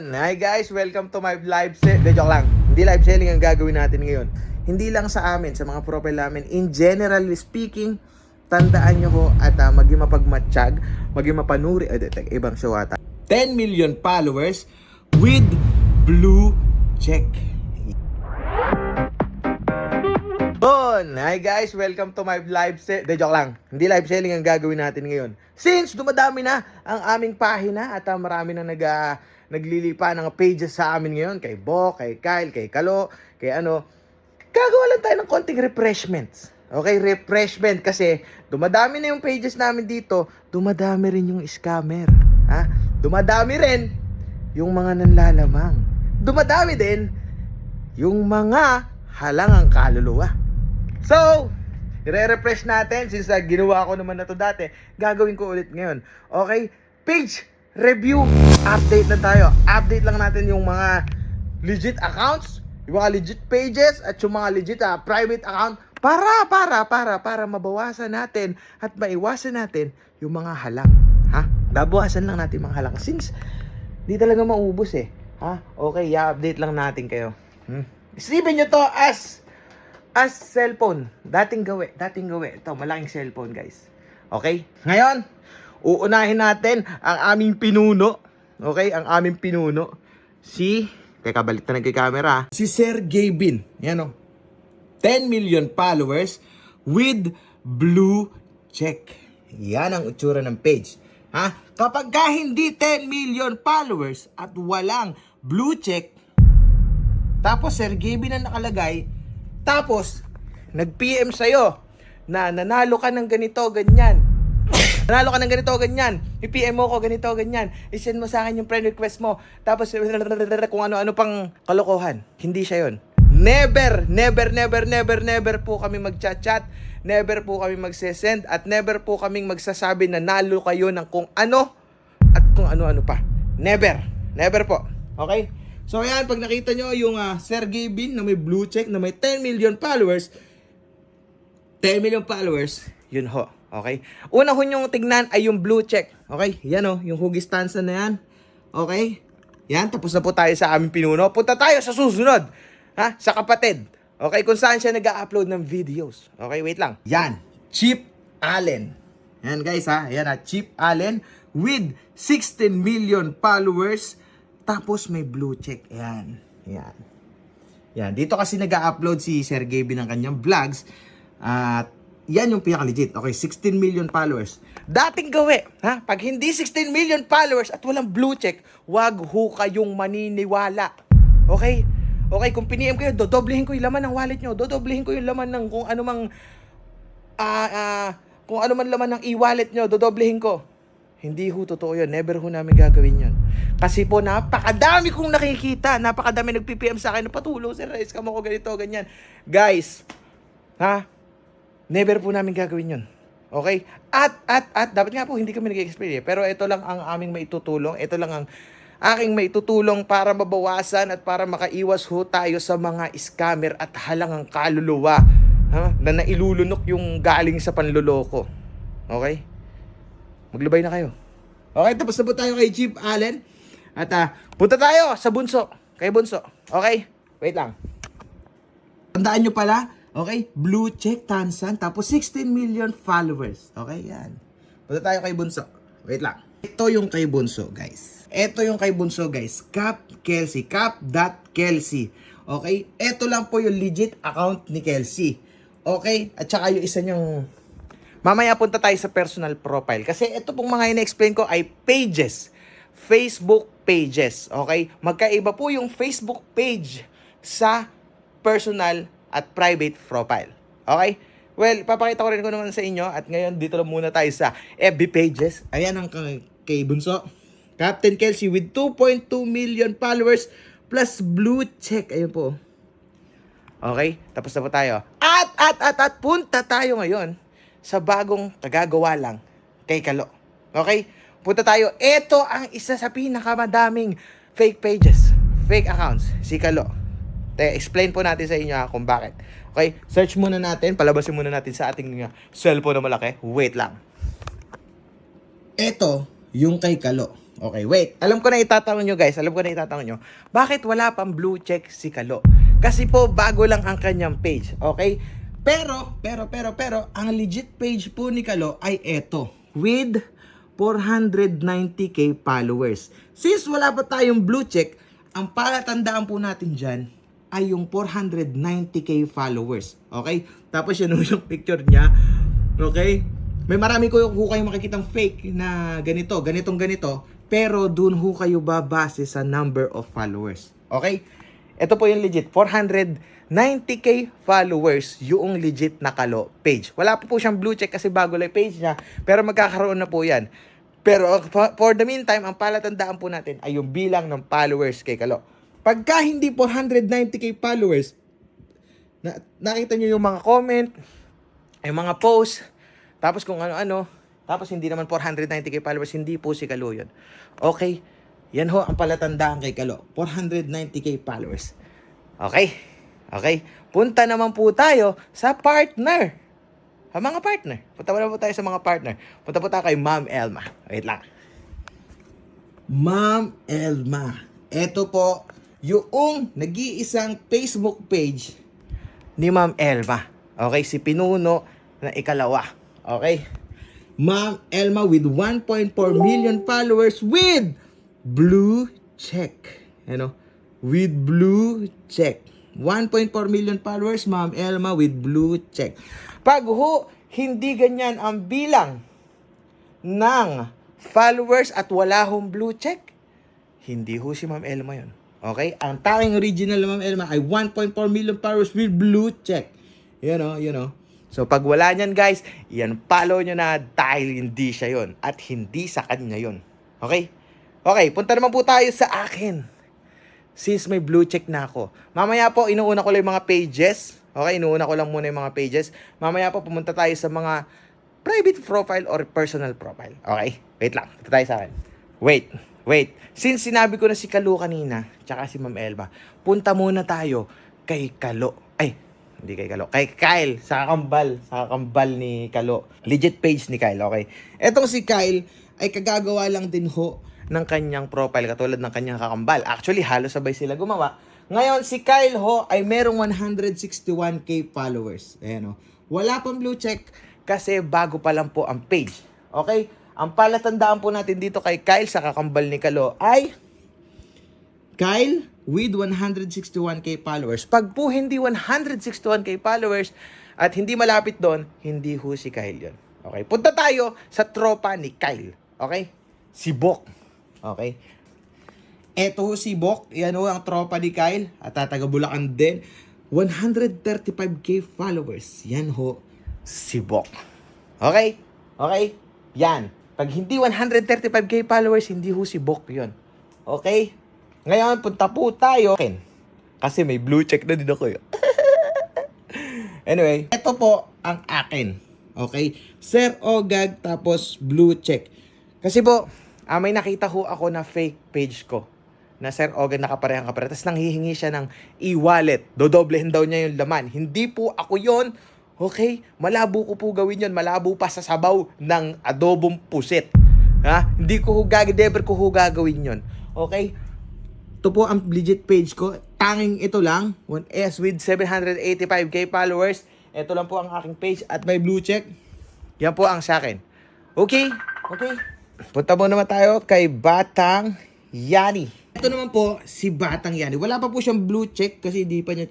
Yun! Hi guys! Welcome to my live set. De, joke lang. Hindi live selling ang gagawin natin ngayon. Hindi lang sa amin, sa mga profile namin. In generally speaking, tandaan nyo ho at uh, maging mapagmatsyag, maging mapanuri. Ay, teka, ibang show ata. 10 million followers with blue check. Bon! Hi guys! Welcome to my live set. De, joke lang. Hindi live selling ang gagawin natin ngayon. Since dumadami na ang aming pahina at uh, marami na nag, uh, naglilipa ng pages sa amin ngayon. Kay Bo, kay Kyle, kay Kalo, kay ano. Gagawa lang tayo ng konting refreshments. Okay, refreshment kasi dumadami na yung pages namin dito, dumadami rin yung scammer. Ha? Dumadami rin yung mga nanlalamang. Dumadami din yung mga halangang kaluluwa. So, i-refresh natin since uh, ginawa ko naman na to dati. Gagawin ko ulit ngayon. Okay? Page review. Update na tayo. Update lang natin yung mga legit accounts, yung mga legit pages, at yung mga legit uh, private account para, para, para, para mabawasan natin at maiwasan natin yung mga halang. Ha? Babawasan lang natin mga halang. Since, di talaga maubos eh. Ha? Okay, i-update lang natin kayo. Hmm? Isipin nyo to as as cellphone. Dating gawi, dating gawi. Ito, malaking cellphone, guys. Okay? Ngayon, uunahin natin ang aming pinuno. Okay? Ang aming pinuno. Si, teka, balik na kay camera. Si Sir Gabin. Yan o. 10 million followers with blue check. Yan ang utsura ng page. Ha? Kapag ka hindi 10 million followers at walang blue check, tapos Sir Gabin na nakalagay, tapos nag-PM sa'yo na nanalo ka ng ganito, ganyan. Nanalo ka ng ganito, ganyan. I-PM mo ko ganito, ganyan. I-send mo sa akin yung friend request mo. Tapos kung ano-ano pang kalokohan. Hindi siya yon. Never, never, never, never, never po kami mag-chat-chat. Never po kami magsesend. At never po kaming magsasabi na nalo kayo ng kung ano at kung ano-ano pa. Never. Never po. Okay? So ayan, pag nakita nyo yung uh, Sir Gabin na may blue check, na may 10 million followers, 10 million followers, yun ho. Okay? Una ho yung tignan ay yung blue check. Okay? Yan o, yung hugis stanza na yan. Okay? Yan, tapos na po tayo sa aming pinuno. Punta tayo sa susunod. Ha? Sa kapatid. Okay? Kung saan siya nag-upload ng videos. Okay? Wait lang. Yan. Chip Allen. Yan guys ha. Yan ha. Chip Allen with 16 million followers. Tapos may blue check. Yan. Yan. Yan. Dito kasi nag-upload si Sir Gaby ng kanyang vlogs. At yan yung pinaka-legit. Okay, 16 million followers. Dating gawi, ha? Pag hindi 16 million followers at walang blue check, wag ho kayong maniniwala. Okay? Okay, kung piniem kayo, dodoblehin ko yung laman ng wallet nyo. Dodoblehin ko yung laman ng kung ano mang ah ah, kung ano man laman ng e-wallet nyo, dodoblehin ko. Hindi ho totoo yun. Never ho namin gagawin yun. Kasi po, napakadami kong nakikita. Napakadami nag-PPM sa akin. Patulong, sir. Scam ako ganito, ganyan. Guys, ha? Never po namin gagawin yun. Okay? At, at, at, dapat nga po, hindi kami nag-explain eh. Pero ito lang ang aming maitutulong. Ito lang ang aking maitutulong para mabawasan at para makaiwas ho tayo sa mga scammer at halangang kaluluwa ha? na nailulunok yung galing sa panluloko. Okay? Maglubay na kayo. Okay, tapos na po tayo kay Chief Allen. At ah, punta tayo sa Bunso. Kay Bunso. Okay? Wait lang. Tandaan nyo pala, okay? Blue check Tansan, tapos 16 million followers. Okay, yan. Punta tayo kay Bunso. Wait lang. Ito yung kay Bunso, guys. Ito yung kay Bunso, guys. Cap Kelsey. Cap.Kelsey. Okay? Ito lang po yung legit account ni Kelsey. Okay? At saka yung isa niyang... Mamaya punta tayo sa personal profile. Kasi ito pong mga ina-explain ko ay pages. Facebook pages. Okay? Magkaiba po yung Facebook page sa personal at private profile. Okay? Well, papakita ko rin ko naman sa inyo at ngayon dito lang muna tayo sa FB pages. Ayan ang kay, Bunso. Captain Kelsey with 2.2 million followers plus blue check. Ayun po. Okay? Tapos na po tayo. At, at, at, at, punta tayo ngayon sa bagong kagagawa lang kay Kalo. Okay? Punta tayo. Ito ang isa sa pinakamadaming fake pages, fake accounts, si Kalo. Te, explain po natin sa inyo ha, kung bakit. Okay? Search muna natin, palabasin muna natin sa ating uh, cellphone na malaki. Wait lang. Ito, yung kay Kalo. Okay, wait. Alam ko na itatanong nyo guys, alam ko na itatanong nyo. Bakit wala pang blue check si Kalo? Kasi po bago lang ang kanyang page, okay? Pero, pero, pero, pero, ang legit page po ni Kalo ay eto. With 490k followers. Since wala pa tayong blue check, ang palatandaan po natin dyan ay yung 490k followers. Okay? Tapos yun yung picture niya. Okay? May marami ko ho kayong makikitang fake na ganito, ganitong ganito. Pero dun ho kayo babase sa number of followers. Okay? Ito po yung legit. 490k followers yung legit na Kalo page. Wala po po siyang blue check kasi bago lang page niya. Pero magkakaroon na po yan. Pero for- for the meantime, ang palatandaan po natin ay yung bilang ng followers kay Kalo. Pagka hindi 490k followers, na, nakita nyo yung mga comment, yung mga post, tapos kung ano-ano, tapos hindi naman 490k followers, hindi po si Kalo yun. Okay? Yan ho ang palatandaan kay Kalo. 490k followers. Okay? Okay? Punta naman po tayo sa partner. Ang mga partner. Punta muna po tayo sa mga partner. Punta po tayo kay Ma'am Elma. Wait lang. Ma'am Elma. Ito po yung nag-iisang Facebook page ni Ma'am Elma. Okay, si Pinuno na ikalawa. Okay? Ma'am Elma with 1.4 million followers with blue check. Ano? With blue check. 1.4 million followers, Ma'am Elma with blue check. Pag ho, hindi ganyan ang bilang ng followers at wala hong blue check, hindi ho si Ma'am Elma yon. Okay? Ang tanging original na Ma'am Elma ay 1.4 million followers with blue check. You know, you know. So pag wala niyan guys, yan follow nyo na dahil hindi siya yon at hindi sa kanya yon. Okay? Okay, punta naman po tayo sa akin. Since may blue check na ako. Mamaya po, inuuna ko lang yung mga pages. Okay, inuuna ko lang muna yung mga pages. Mamaya po, pumunta tayo sa mga private profile or personal profile. Okay? Wait lang. Ito tayo sa akin. Wait. Wait. Since sinabi ko na si Kalo kanina, tsaka si Ma'am Elba, punta muna tayo kay Kalo. Ay, hindi kay Kalo. Kay Kyle. Sa kakambal. Sa kakambal ni Kalo. Legit page ni Kyle. Okay? Etong si Kyle ay kagagawa lang din ho ng kanyang profile katulad ng kanyang kakambal. Actually, halos sabay sila gumawa. Ngayon, si Kyle ho ay merong 161k followers. Ayan o. Wala pang blue check kasi bago pa lang po ang page. Okay? Ang palatandaan po natin dito kay Kyle sa kakambal ni Kalo ay Kyle with 161k followers. Pag po hindi 161k followers at hindi malapit doon, hindi ho si Kyle yon. Okay? Punta tayo sa tropa ni Kyle. Okay? Si Bok. Okay? Eto si Bok. Yan ho ang tropa ni Kyle. At taga Bulacan din. 135k followers. Yan ho si Bok. Okay? Okay? Yan. Pag hindi 135k followers, hindi ho si Bok yon. Okay? Ngayon, punta po tayo. Kasi may blue check na din ako yun. anyway, ito po ang akin. Okay? Sir Ogag, tapos blue check. Kasi po, ah, may nakita ho ako na fake page ko na Sir Ogag nakaparehang kapareha. Tapos nanghihingi siya ng e-wallet. Dodoblehin daw niya yung laman. Hindi po ako yon. Okay? Malabo ko po gawin yon. Malabo pa sa sabaw ng adobong pusit. Ha? Hindi ko ho gagawin. Never ko ho gagawin yon. Okay? Ito po ang legit page ko. Tanging ito lang. 1S with 785k followers. Ito lang po ang aking page at may blue check. Yan po ang sa akin. Okay? Okay? Punta mo naman tayo kay Batang Yani. Ito naman po si Batang Yani. Wala pa po siyang blue check kasi hindi pa niya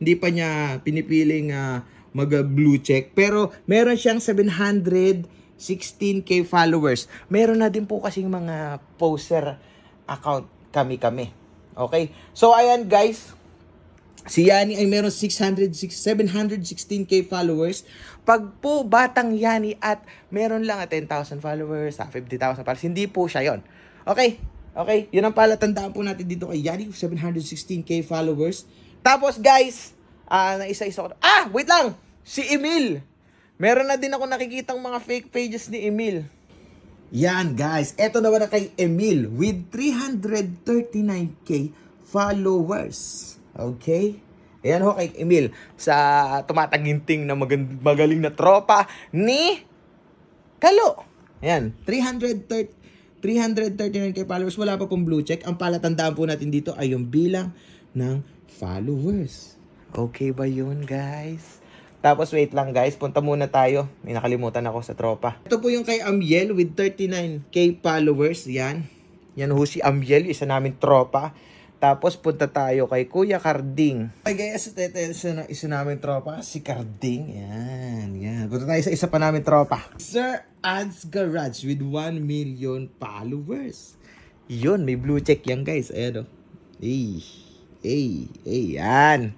hindi pa niya pinipiling ah, mag blue check. Pero meron siyang 716k followers. Meron na din po kasing mga poster account kami-kami. Okay? So ayan guys, Si Yani ay meron 606, 716k followers. Pag po batang Yani at meron lang 10,000 followers, ah, 50,000 followers, hindi po siya yon. Okay? Okay? Yun ang palatandaan po natin dito kay Yani, 716k followers. Tapos guys, ah, na isa-isa ko. Ah, wait lang! Si Emil! Meron na din ako nakikitang mga fake pages ni Emil. Yan guys, eto naman na kay Emil with 339k followers. Okay? Ayan ho kay Emil sa tumataginting na magand- magaling na tropa ni Kalo. Ayan, 330 339k followers, wala pa pong blue check. Ang palatandaan po natin dito ay yung bilang ng followers. Okay ba yun, guys? Tapos wait lang guys, punta muna tayo. May nakalimutan ako sa tropa. Ito po yung kay Amiel with 39k followers. Yan. Yan ho si Amiel, isa namin tropa. Tapos punta tayo kay Kuya Carding. Okay guys, ito, ito, isa, na, isa namin tropa, si Carding. Yan, yan. Punta tayo sa isa pa namin tropa. Sir Ads Garage with 1 million followers. Yun, may blue check yan guys. Ayan o. Ey, ey, ey, yan.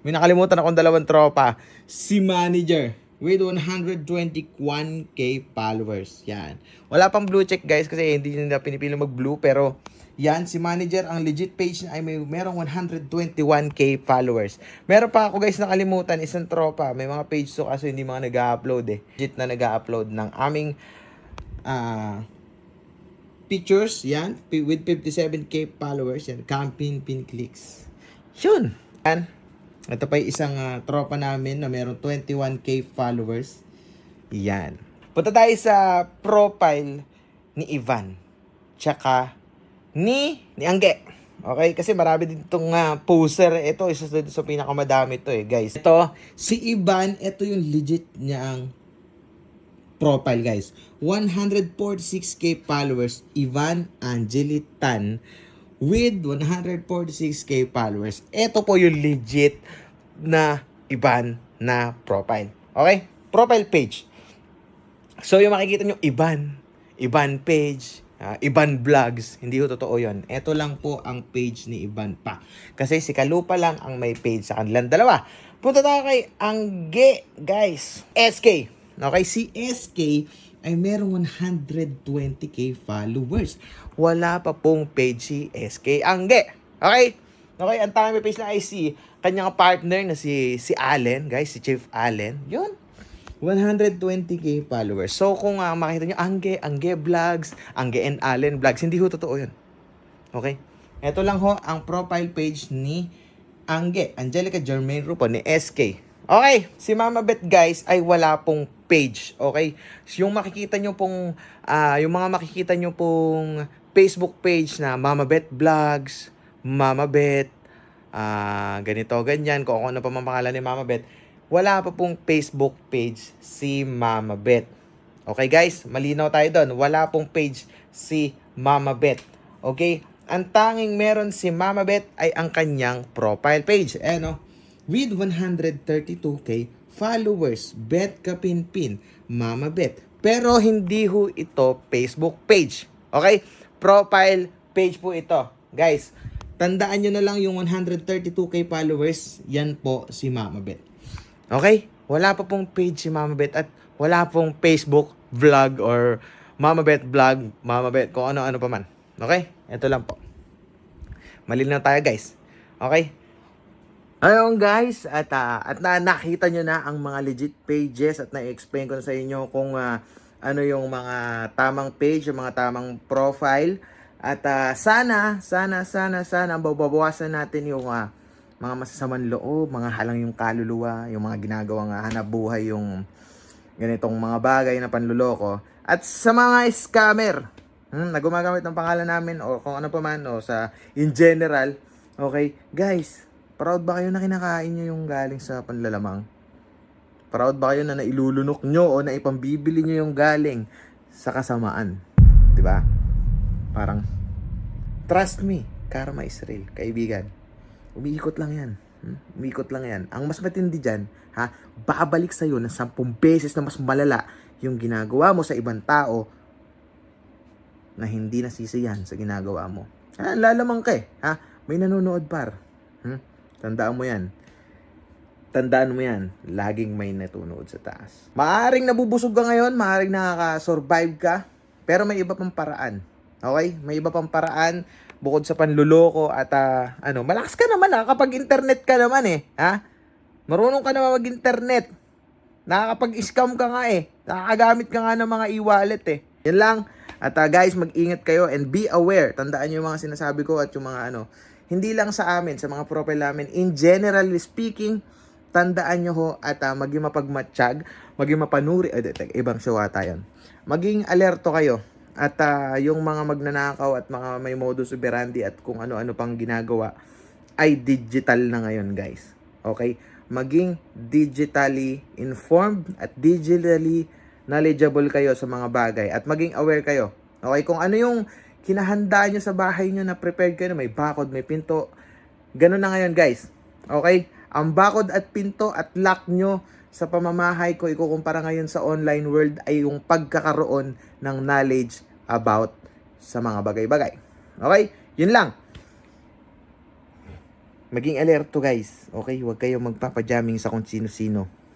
May nakalimutan akong dalawang tropa. Si Manager with 121k followers. Yan. Wala pang blue check guys kasi hindi nila pinipili mag-blue pero yan, si Manager, ang legit page niya ay may merong 121k followers. Meron pa ako guys nakalimutan, isang tropa. May mga page to kasi hindi mga nag-upload eh. Legit na nag-upload ng aming ah pictures, yan, with 57k followers, yan, campaign pin clicks. Yun. Yan. Ito pa isang ah, tropa namin na meron 21k followers. Yan. Punta tayo sa profile ni Ivan. Tsaka ni, ni Angge. Okay? Kasi marami din itong ah, poster. Ito, isa sa, sa pinakamadami to eh, guys. Ito, si Ivan, ito yung legit niyang profile guys. 146k followers, Ivan Angeli Tan with 146k followers. Ito po yung legit na Ivan na profile. Okay? Profile page. So yung makikita nyo, Iban. Iban page. Ah, Iban vlogs. Hindi ko totoo yon. Ito lang po ang page ni Iban pa. Kasi si Kalupa lang ang may page sa kanilang dalawa. Punta tayo kay Angge, guys. SK. Okay, si SK ay merong 120k followers. Wala pa pong page si SK Angge. Okay? Okay, ang tama may page na ay si kanyang partner na si si Allen, guys, si Chief Allen. Yun. 120k followers. So kung uh, makita nyo, Angge, Angge Vlogs, Angge and Allen Vlogs, hindi ho totoo yun. Okay? Ito lang ho ang profile page ni Angge, Angelica Germain Rupo ni SK. Okay, si Mama Bet guys ay wala pong page, okay? Yung makikita nyo pong, ah, yung mga makikita nyo pong Facebook page na Mama Bet Vlogs, Mama Bet, ah, ganito, ganyan, kung ano pa man pangalan ni Mama Bet, wala pa pong Facebook page si Mama Bet. Okay guys, malinaw tayo doon. Wala pong page si Mama Bet. Okay? Ang tanging meron si Mama Bet ay ang kanyang profile page. Eh no? With 132k followers, Bet Kapinpin, Mama Bet. Pero hindi ho ito Facebook page. Okay? Profile page po ito. Guys, tandaan nyo na lang yung 132k followers, yan po si Mama Bet. Okay? Wala pa pong page si Mama Bet at wala pong Facebook vlog or Mama Bet vlog, Mama Bet, kung ano-ano pa man. Okay? Ito lang po. Malinaw tayo guys. Okay? Ayun guys, at, ah, at na nakita nyo na ang mga legit pages at na-explain ko na sa inyo kung ah, ano yung mga tamang page, yung mga tamang profile. At ah, sana, sana, sana, sana, babawasan natin yung ah, mga masasamang loob, mga halang yung kaluluwa, yung mga ginagawang hanap buhay, yung ganitong mga bagay na panluloko. At sa mga scammer, hmm, na gumagamit ng pangalan namin o kung ano pa man o sa in general, okay, guys, proud ba kayo na kinakain nyo yung galing sa panlalamang? Proud ba kayo na nailulunok nyo o na ipambibili nyo yung galing sa kasamaan? ba? Parang, trust me, karma is real, kaibigan. Umiikot lang yan. Hmm? Umiikot lang yan. Ang mas matindi dyan, ha, babalik sa'yo ng sampung beses na mas malala yung ginagawa mo sa ibang tao na hindi nasisiyan sa ginagawa mo. Ha, lalamang ka eh, ha? May nanonood par. Hmm? Tandaan mo yan. Tandaan mo yan, laging may natunood sa taas. Maaring nabubusog ka ngayon, maaring nakaka-survive ka, pero may iba pang paraan. Okay? May iba pang paraan bukod sa panluloko at ah, ano, malakas ka naman ah, kapag internet ka naman eh, ha? Marunong ka naman mag-internet. Nakakapag-scam ka nga eh. Nakakagamit ka nga ng mga e-wallet eh. Yan lang. At ah, guys, mag-ingat kayo and be aware. Tandaan nyo yung mga sinasabi ko at yung mga ano, hindi lang sa amin, sa mga profile namin, in generally speaking, tandaan nyo ho at ah, maging mapagmatsyag, maging mapanuri, eh, teka, ibang show ata yun. Maging alerto kayo At ah, yung mga magnanakaw at mga may modus operandi at kung ano-ano pang ginagawa ay digital na ngayon guys. Okay? Maging digitally informed at digitally knowledgeable kayo sa mga bagay at maging aware kayo. Okay? Kung ano yung kinahanda nyo sa bahay nyo na prepared kayo may bakod, may pinto. Ganun na ngayon guys. Okay? Ang bakod at pinto at lock nyo sa pamamahay ko ikukumpara ngayon sa online world ay yung pagkakaroon ng knowledge about sa mga bagay-bagay. Okay? Yun lang. Maging alerto guys. Okay? Huwag kayo magpapajamming sa kung sino-sino.